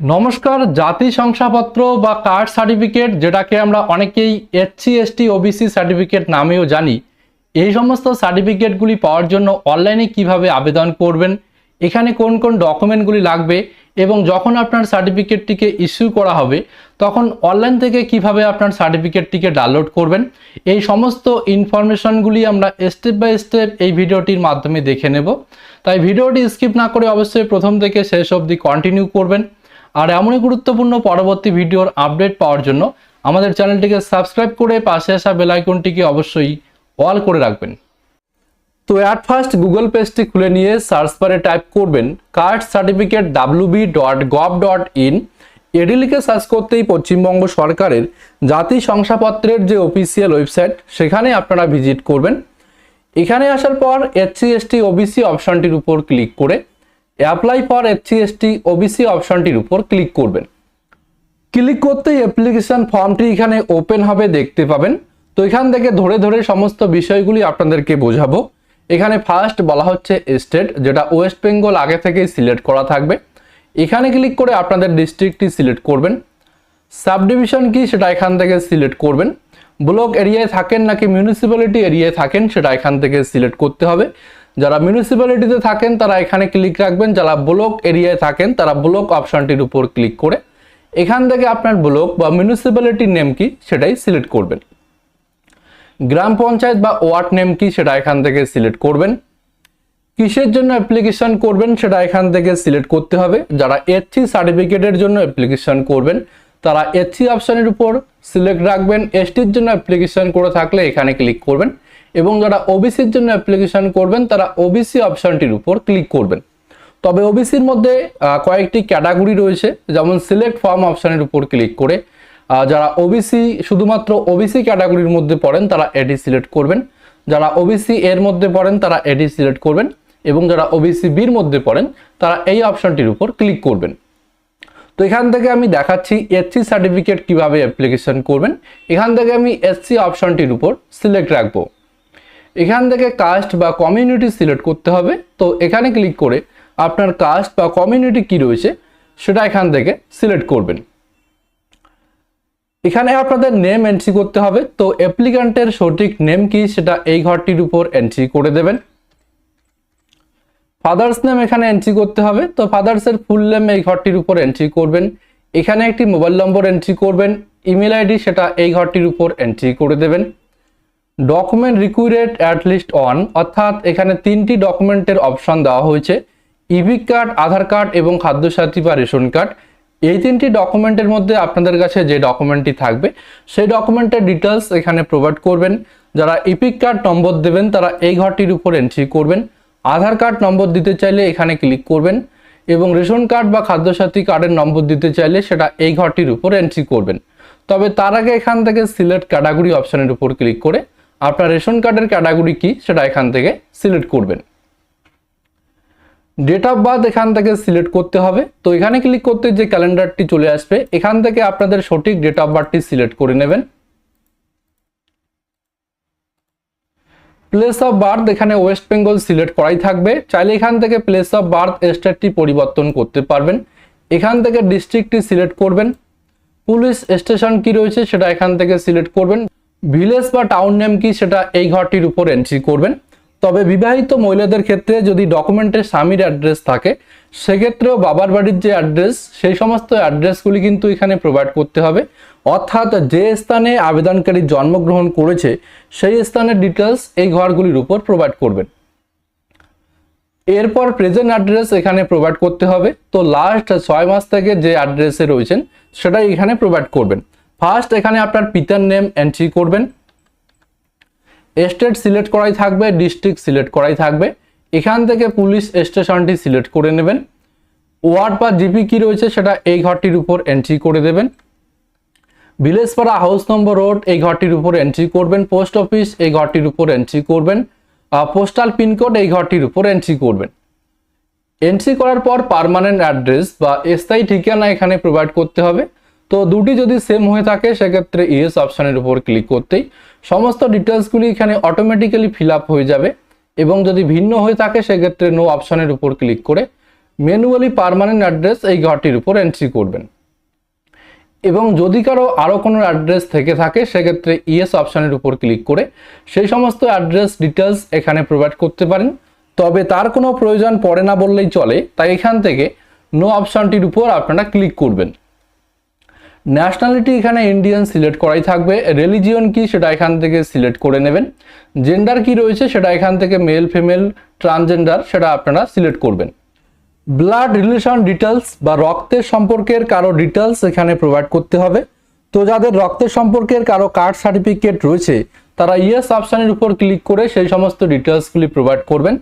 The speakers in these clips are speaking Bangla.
নমস্কার, জাতি শংসাপত্র বা কার্ড সার্টিফিকেট, যেটাকে আমরা অনেকেই এসসি, এসটি, ওবিসি সার্টিফিকেট নামেও জানি, এই সমস্ত সার্টিফিকেটগুলি পাওয়ার জন্য অনলাইনে কীভাবে আবেদন করবেন, এখানে কোন কোন ডকুমেন্টগুলি লাগবে, এবং যখন আপনার সার্টিফিকেটটিকে ইস্যু করা হবে, তখন অনলাইন থেকে কীভাবে আপনার সার্টিফিকেটটিকে ডাউনলোড করবেন, এই সমস্ত ইনফরমেশনগুলি আমরা স্টেপ বাই স্টেপ এই ভিডিওটির মাধ্যমে দেখে নেব। তাই ভিডিওটি স্কিপ না করে অবশ্যই প্রথম থেকে শেষ অবধি কন্টিনিউ করবেন আর এমনই গুরুত্বপূর্ণ পরবর্তী ভিডিওর আপডেট পাওয়ার জন্য আমাদের চ্যানেলটিকে সাবস্ক্রাইব করে পাশে আসা বেল আইকনটিকে অবশ্যই অল করে রাখবেন। তো অ্যাট ফার্স্ট গুগল পেজটি খুলে নিয়ে সার্চ বারে টাইপ করবেন card certificate WB dot gov dot in. এডি লিখে সার্চ করতেই পশ্চিমবঙ্গ সরকারের জাতি শংসাপত্রের যে অফিসিয়াল ওয়েবসাইট, সেখানে আপনারা ভিজিট করবেন। এখানে আসার পর এসসি এসটি ওবিসি অপশানটির উপর ক্লিক করে অ্যাপ্লাই ফর এসসি ওবিসি অপশনটির উপর ক্লিক করবেন। ক্লিক করতেই অ্যাপ্লিকেশন ফর্মটি এখানে ওপেন হবে, দেখতে পাবেন। তো এখান থেকে ধরে ধরে সমস্ত বিষয়গুলি আপনাদেরকে বোঝাবো। এখানে ফার্স্ট বলা হচ্ছে স্টেট যেটা ওয়েস্ট বেঙ্গল আগে থেকেই সিলেক্ট করা থাকবে। এখানে ক্লিক করে আপনাদের ডিস্ট্রিক্টটি সিলেক্ট করবেন। সাব ডিভিশন কি সেটা এখান থেকে সিলেক্ট করবেন। ব্লক এরিয়ায় থাকেন নাকি মিউনিসিপ্যালিটি এরিয়ায় থাকেন সেটা এখান থেকে সিলেক্ট করতে হবে। যারা মিউনিসিপ্যালিটিতে থাকেন, তারা এখানে ক্লিক রাখবেন, যারা ব্লক এরিয়ায় থাকেন, তারা ব্লক অপশানটির উপর ক্লিক করে এখান থেকে আপনার ব্লক বা মিউনিসিপ্যালিটির নেম কি সেটাই সিলেক্ট করবেন। গ্রাম পঞ্চায়েত বা ওয়ার্ড নেম কি সেটা এখান থেকে সিলেক্ট করবেন। কিসের জন্য অ্যাপ্লিকেশন করবেন সেটা এখান থেকে সিলেক্ট করতে হবে। যারা এসসি সার্টিফিকেটের জন্য অ্যাপ্লিকেশন করবেন, তারা এসসি অপশানের উপর সিলেক্ট রাখবেন। এসটির জন্য অ্যাপ্লিকেশন করে থাকলে এখানে ক্লিক করবেন। এবং যারা ওবিসির জন্য অ্যাপ্লিকেশন করবেন, তারা ওবিসি অপশানটির উপর ক্লিক করবেন। তবে ওবিসির মধ্যে কয়েকটি ক্যাটাগরি রয়েছে, যেমন সিলেক্ট ফর্ম অপশানের উপর ক্লিক করে যারা ওবিসি শুধুমাত্র ওবিসি ক্যাটাগরির মধ্যে পড়েন, তারা এটি সিলেক্ট করবেন। যারা ওবিসি এর মধ্যে পড়েন, তারা এটি সিলেক্ট করবেন। এবং যারা ওবিসি বির মধ্যে পড়েন, তারা এই অপশানটির উপর ক্লিক করবেন। তো এখান থেকে আমি দেখাচ্ছি এসসি সার্টিফিকেট কীভাবে অ্যাপ্লিকেশন করবেন। এখান থেকে আমি এসসি অপশানটির উপর সিলেক্ট রাখব। এখান থেকে কাস্ট বা কমিউনিটি সিলেক্ট করতে হবে। তো এখানে ক্লিক করে আপনার কাস্ট বা কমিউনিটি কি রয়েছে, সেটা এখান থেকে সিলেক্ট করবেন। এখানে আপনাদের নেম এন্ট্রি করতে হবে। তো অ্যাপ্লিক্যান্টের সঠিক নেম কি, সেটা এই ঘরটির উপর এন্ট্রি করে দেবেন। ফাদার্স নেম এখানে এন্ট্রি করতে হবে। তো ফাদার্সের ফুল নেম এই ঘরটির উপর এন্ট্রি করবেন। এখানে একটি মোবাইল নম্বর এন্ট্রি করবেন। ইমেল আইডি সেটা এই ঘরটির উপর এন্ট্রি করে দেবেন। Document required at least one অর্থাৎ এখানে তিনটি ডকুমেন্টের অপশন দেওয়া হয়েছে ইভিক কার্ড আধার কার্ড এবং খাদ্যসাথী বা রেশন কার্ড এই তিনটি ডকুমেন্টের মধ্যে আপনাদের কাছে যে ডকুমেন্টটি থাকবে, সেই ডকুমেন্টের ডিটেলস এখানে প্রোভাইড করবেন। যারা ইপিক কার্ড নম্বর দেবেন, তারা এই ঘরটির উপর এন্ট্রি করবেন। আধার কার্ড নম্বর দিতে চাইলে এখানে ক্লিক করবেন এবং রেশন কার্ড বা খাদ্যসাথী কার্ডের নম্বর দিতে চাইলে সেটা এই ঘরটির উপর এন্ট্রি করবেন। তবে তার আগে এখান থেকে সিলেক্ট ক্যাটাগরি অপশনের উপর ক্লিক করে আপনার রেশন কার্ডের ক্যাটাগরি কি সেটা এখান থেকে সিলেক্ট করবেন। ডেট অফ বার্থ এখান থেকে সিলেক্ট করতে হবে। তো এখানে ক্লিক করতে যে ক্যালেন্ডারটি চলে আসবে, এখান থেকে আপনাদের সঠিক ডেট অফ বার্থটি সিলেক্ট করে নেবেন। প্লেস অফ বার্থ এখানে ওয়েস্ট বেঙ্গল সিলেক্ট করাই থাকবে। চাইলে এখান থেকে প্লেস অফ বার্থ স্টেটটি পরিবর্তন করতে পারবেন। এখান থেকে ডিস্ট্রিক্টটি সিলেক্ট করবেন। পুলিশ স্টেশন কি রয়েছে সেটা এখান থেকে সিলেক্ট করবেন। ভিলেজ বা টাউন নেম কি সেটা এই ঘরটির উপর এন্ট্রি করবেন। তবে বিবাহিত মহিলাদের ক্ষেত্রে যদি ডকুমেন্টের স্বামীর অ্যাড্রেস থাকে, সেক্ষেত্রেও বাবার বাড়ির যে অ্যাড্রেস সেই সমস্ত অ্যাড্রেসগুলি কিন্তু এখানে প্রোভাইড করতে হবে। অর্থাৎ যে স্থানে আবেদনকারী জন্মগ্রহণ করেছে, সেই স্থানের ডিটেলস এই ঘরগুলির উপর প্রোভাইড করবেন। এরপর প্রেজেন্ট অ্যাড্রেস এখানে প্রোভাইড করতে হবে। তো লাস্ট ছয় মাস থেকে যে অ্যাড্রেসে রয়েছেন, সেটাই এখানে প্রোভাইড করবেন। ফার্স্ট এখানে আপনার পিতার নেম এন্ট্রি করবেন। স্টেট সিলেক্ট করাই থাকবে ডিস্ট্রিক্ট সিলেক্ট করাই থাকবে। এখান থেকে পুলিশ স্টেশনটি সিলেক্ট করে নেবেন। ওয়ার্ড বা জিপি কি রয়েছে সেটা এই ঘরটির উপর এন্ট্রি করে দেবেন। ভিলেজপাড়া হাউস নম্বর রোড এই ঘরটির উপর এন্ট্রি করবেন। পোস্ট অফিস এই ঘরটির উপর এন্ট্রি করবেন। পোস্টাল পিনকোড এই ঘরটির উপর এন্ট্রি করবেন। এন্ট্রি করার পর পার্মানেন্ট অ্যাড্রেস বা স্থায়ী ঠিকানা এখানে প্রোভাইড করতে হবে। তো দুটি যদি সেম হয়ে থাকে, সেক্ষেত্রে ইএস অপশানের উপর ক্লিক করতেই সমস্ত ডিটেলসগুলি এখানে অটোমেটিক্যালি ফিল হয়ে যাবে এবং যদি ভিন্ন হয়ে থাকে, সেক্ষেত্রে নো অপশানের উপর ক্লিক করে ম্যানুয়ালি পারমানেন্ট অ্যাড্রেস এই ঘরটির উপর এন্ট্রি করবেন। এবং যদি কারও আরও কোনো অ্যাড্রেস থেকে থাকে, সেক্ষেত্রে ইএস অপশানের উপর ক্লিক করে সেই সমস্ত অ্যাড্রেস ডিটেলস এখানে প্রোভাইড করতে পারেন। তবে তার কোনো প্রয়োজন পড়ে না বললেই চলে, তাই এখান থেকে নো অপশানটির উপর আপনারা ক্লিক করবেন। ন্যাশনালিটি এখানে ইন্ডিয়ান সিলেক্ট করাই থাকবে। রিলিজিয়ন কি সেটা এখান থেকে সিলেক্ট করে নেবেন। জেন্ডার কি রয়েছে সেটা এখান থেকে মেল ফিমেল ট্রান্সজেন্ডার সেটা আপনারা সিলেক্ট করবেন। ব্লাড রিলেশন ডিটেলস বা রক্তের সম্পর্কের কারও ডিটেলস এখানে প্রোভাইড করতে হবে। তো যাদের রক্তের সম্পর্কের কারও কার্ড সার্টিফিকেট রয়েছে, তারা ইয়েস অপশানের উপর ক্লিক করে সেই সমস্ত ডিটেলসগুলি প্রোভাইড করবেন।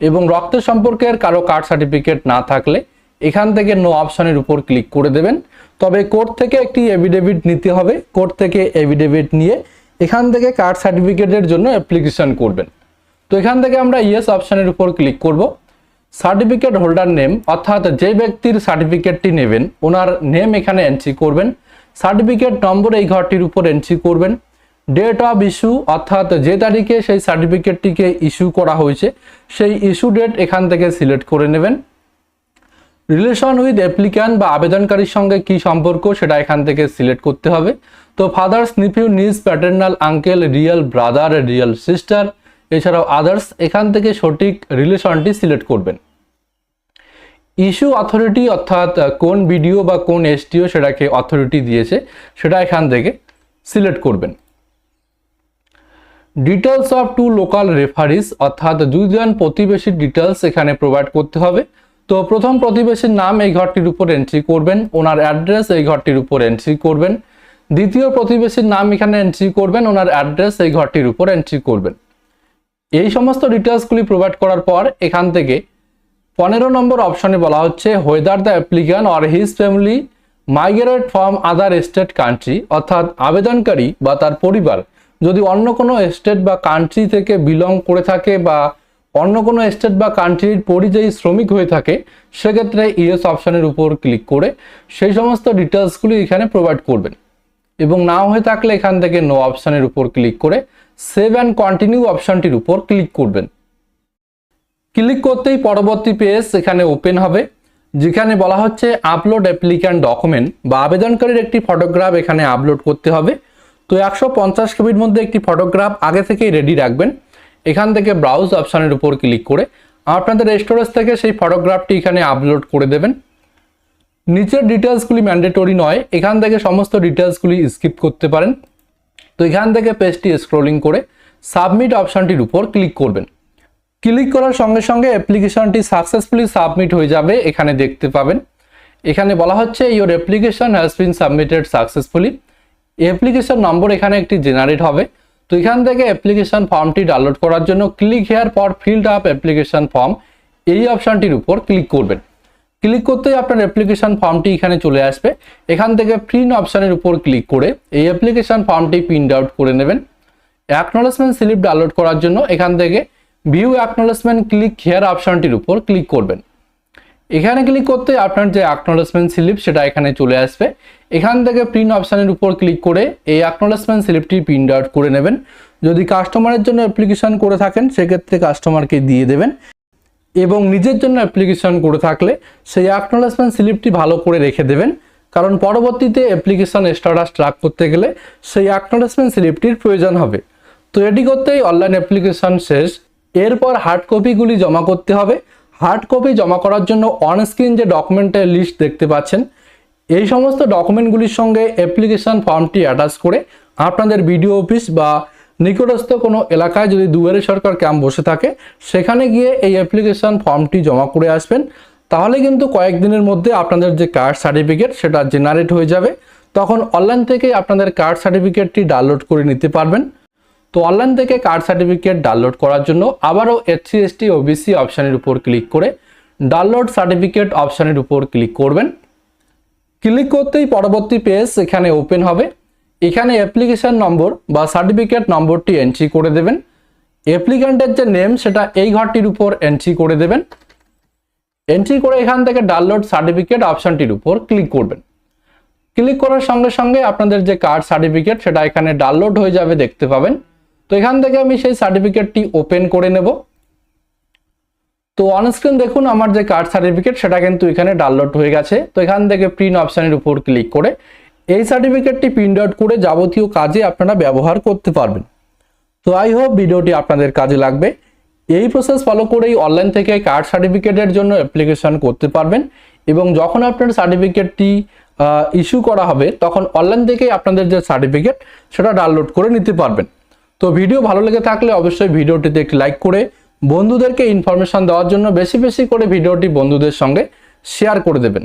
এবং রক্তের সম্পর্কের কারও কার্ড সার্টিফিকেট না থাকলে এখান থেকে নো অপশানের উপর ক্লিক করে দেবেন। তবে কোর্ট থেকে একটি এভিডেভিট নিতে হবে। কোর্ট থেকে এভিডেভিট নিয়ে এখান থেকে কার্ড সার্টিফিকেটের জন্য অ্যাপ্লিকেশন করবেন। তো এখান থেকে আমরা ইয়েস অপশানের উপর ক্লিক করব। সার্টিফিকেট হোল্ডার নেম অর্থাৎ যে ব্যক্তির সার্টিফিকেটটি নেবেন, ওনার নেম এখানে এন্ট্রি করবেন। সার্টিফিকেট নম্বর এই ঘরটির উপর এন্ট্রি করবেন। ডেট অফ ইস্যু অর্থাৎ যে তারিখে সেই সার্টিফিকেটটিকে ইস্যু করা হয়েছে, সেই ইস্যু ডেট এখান থেকে সিলেক্ট করে নেবেন। রিলেশন উইথ অ্যাপ্লিক্যান্ট বা আবেদনকারীর সঙ্গে কি সম্পর্ক সেটা এখান থেকে সিলেক্ট করতে হবে। তো father's nephew niece paternal uncle real brother real sister এছাড়াও আদার্স এখান থেকে সঠিক রিলেশনটি সিলেক্ট করবেন। ইস্যু অথরিটি অর্থাৎ কোন বিডিও বা কোন এসটিও সেটাকে অথরিটি দিয়েছে সেটা এখান থেকে সিলেক্ট করবেন। Details of two local referees অর্থাৎ দুইজন প্রতিবেশীর ডিটেলস এখানে প্রোভাইড করতে হবে। তো প্রথম প্রতিবেশীর নাম এই ঘরটির উপর এন্ট্রি করবেন, ওনার অ্যাড্রেস এই ঘরটির উপর এন্ট্রি করবেন। দ্বিতীয় প্রতিবেশীর নাম এখানে এন্ট্রি করবেন, ওনার অ্যাড্রেস এই ঘরটির উপর এন্ট্রি করবেন। এই সমস্ত ডিটেলসগুলি প্রোভাইড করার পর এখান থেকে পনেরো নম্বর অপশনে বলা হচ্ছে whether the applicant or his family migrate from other state country অর্থাৎ আবেদনকারী বা তার পরিবার যদি অন্য কোনো স্টেট বা কান্ট্রি থেকে বিলং করে থাকে বা অন্য কোনো স্টেট বা কান্ট্রির পরিযায়ী শ্রমিক হয়ে থাকে, সেক্ষেত্রে ইএস অপশানের উপর ক্লিক করে সেই সমস্ত ডিটেলসগুলি এখানে প্রোভাইড করবেন। এবং না হয়ে থাকলে এখান থেকে নো অপশানের উপর ক্লিক করে সেভ অ্যান্ড কন্টিনিউ অপশানটির উপর ক্লিক করবেন। ক্লিক করতেই পরবর্তী পেজ এখানে ওপেন হবে, যেখানে বলা হচ্ছে আপলোড অ্যাপ্লিক্যান্ট ডকুমেন্ট বা আবেদনকারীর একটি ফটোগ্রাফ এখানে আপলোড করতে হবে। তো একশো পঞ্চাশ কেবির মধ্যে একটি ফটোগ্রাফ আগে থেকেই রেডি রাখবেন। এখান থেকে ব্রাউজ অপশানের উপর ক্লিক করে আপনাদের স্টোরেজ থেকে সেই ফটোগ্রাফটি এখানে আপলোড করে দেবেন। নিচের ডিটেলসগুলি ম্যান্ডেটরি নয়, এখান থেকে সমস্ত ডিটেলসগুলি স্কিপ করতে পারেন। তো এখান থেকে পেজটি স্ক্রোলিং করে সাবমিট অপশানটির উপর ক্লিক করবেন। ক্লিক করার সঙ্গে সঙ্গে অ্যাপ্লিকেশনটি সাকসেসফুলি সাবমিট হয়ে যাবে, এখানে দেখতে পাবেন। এখানে বলা হচ্ছে your application has been submitted successfully application number এখানে একটি জেনারেট হবে। তো এখান থেকে অ্যাপ্লিকেশন ফর্মটি ডাউনলোড করার জন্য click here for filled up application form এই অপশানটির উপর ক্লিক করবেন। ক্লিক করতেই আপনার অ্যাপ্লিকেশন ফর্মটি এখানে চলে আসবে। এখান থেকে প্রিন্ট অপশানের উপর ক্লিক করে এই অ্যাপ্লিকেশন ফর্মটি প্রিন্ট আউট করে নেবেন। অ্যাকনোলেজমেন্ট স্লিপ ডাউনলোড করার জন্য এখান থেকে ভিউ অ্যাকনোলেজমেন্ট ক্লিক হেয়ার অপশানটির উপর ক্লিক করবেন। এখানে ক্লিক করতে আপনার যে অ্যাকনোলেজমেন্ট স্লিপ সেটা এখানে চলে আসবে। এখান থেকে প্রিন্ট অপশানের উপর ক্লিক করে এই অ্যাকনোলেজমেন্ট স্লিপটি প্রিন্ট আউট করে নেবেন। যদি কাস্টমারের জন্য অ্যাপ্লিকেশন করে থাকেন, সেক্ষেত্রে কাস্টমারকে দিয়ে দেবেন। এবং নিজের জন্য অ্যাপ্লিকেশন করে থাকলে সেই অ্যাকনোলেজমেন্ট স্লিপটি ভালো করে রেখে দেবেন। কারণ পরবর্তীতে অ্যাপ্লিকেশন স্ট্যাটাস ট্র্যাক করতে গেলে সেই অ্যাকনোলেজমেন্ট স্লিপটির প্রয়োজন হবে। তো এটি করতেই অনলাইন অ্যাপ্লিকেশন শেষ। এরপর হার্ড কপিগুলি জমা করতে হবে। হার্ড কপি জমা করার জন্য অনস্ক্রিন যে ডকুমেন্টের লিস্ট দেখতে পাচ্ছেন, এই সমস্ত ডকুমেন্টগুলির সঙ্গে অ্যাপ্লিকেশন ফর্মটি অ্যাটাচ করে আপনাদের বিডিও অফিস বা নিকটস্থ কোনো এলাকায় যদি দুয়ারে সরকার ক্যাম্প বসে থাকে, সেখানে গিয়ে এই অ্যাপ্লিকেশন ফর্মটি জমা করে আসবেন। তাহলে কিন্তু কয়েকদিনের মধ্যে আপনাদের যে কার্ড সার্টিফিকেট সেটা জেনারেট হয়ে যাবে। তখন অনলাইন থেকে আপনাদের কার্ড সার্টিফিকেটটি ডাউনলোড করে নিতে পারবেন। তো অনলাইন থেকে কার্ড সার্টিফিকেট ডাউনলোড করার জন্য আবারও এসসি এসটি ওবিসি অপশানের উপর ক্লিক করে ডাউনলোড সার্টিফিকেট অপশানের উপর ক্লিক করবেন। ক্লিক করতেই পরবর্তী পেজ এখানে ওপেন হবে। এখানে অ্যাপ্লিকেশন নম্বর বা সার্টিফিকেট নম্বরটি এন্ট্রি করে দেবেন। অ্যাপ্লিক্যান্টের যে নেম সেটা এই ঘরটির উপর এন্ট্রি করে দেবেন। এন্ট্রি করে এখান থেকে ডাউনলোড সার্টিফিকেট অপশানটির উপর ক্লিক করবেন। ক্লিক করার সঙ্গে সঙ্গে আপনাদের যে কার্ড সার্টিফিকেট সেটা এখানে ডাউনলোড হয়ে যাবে দেখতে পাবেন। তো এখান থেকে আমি সেই সার্টিফিকেটটি ওপেন করে নেব। তো অনস্ক্রিন দেখুন আমার যে কার্ড সার্টিফিকেট সেটা কিন্তু এখানে ডাউনলোড হয়ে গেছে। তো এখান থেকে প্রিন্ট অপশানের উপর ক্লিক করে এই সার্টিফিকেটটি প্রিন্ট আউট করে যাবতীয় কাজে আপনারা ব্যবহার করতে পারবেন। তো আই হোপ ভিডিওটি আপনাদের কাজে লাগবে। এই প্রসেস ফলো করেই অনলাইন থেকে কার্ড সার্টিফিকেটের জন্য অ্যাপ্লিকেশন করতে পারবেন এবং যখন আপনার সার্টিফিকেটটি ইস্যু করা হবে, তখন অনলাইন থেকেই আপনাদের যে সার্টিফিকেট সেটা ডাউনলোড করে নিতে পারবেন। তো ভিডিও ভালো লেগে থাকলে অবশ্যই ভিডিওটিতে একটি লাইক করে বন্ধুদেরকে ইনফরমেশন দেওয়ার জন্য বেশি বেশি করে ভিডিওটি বন্ধুদের সঙ্গে শেয়ার করে দেবেন।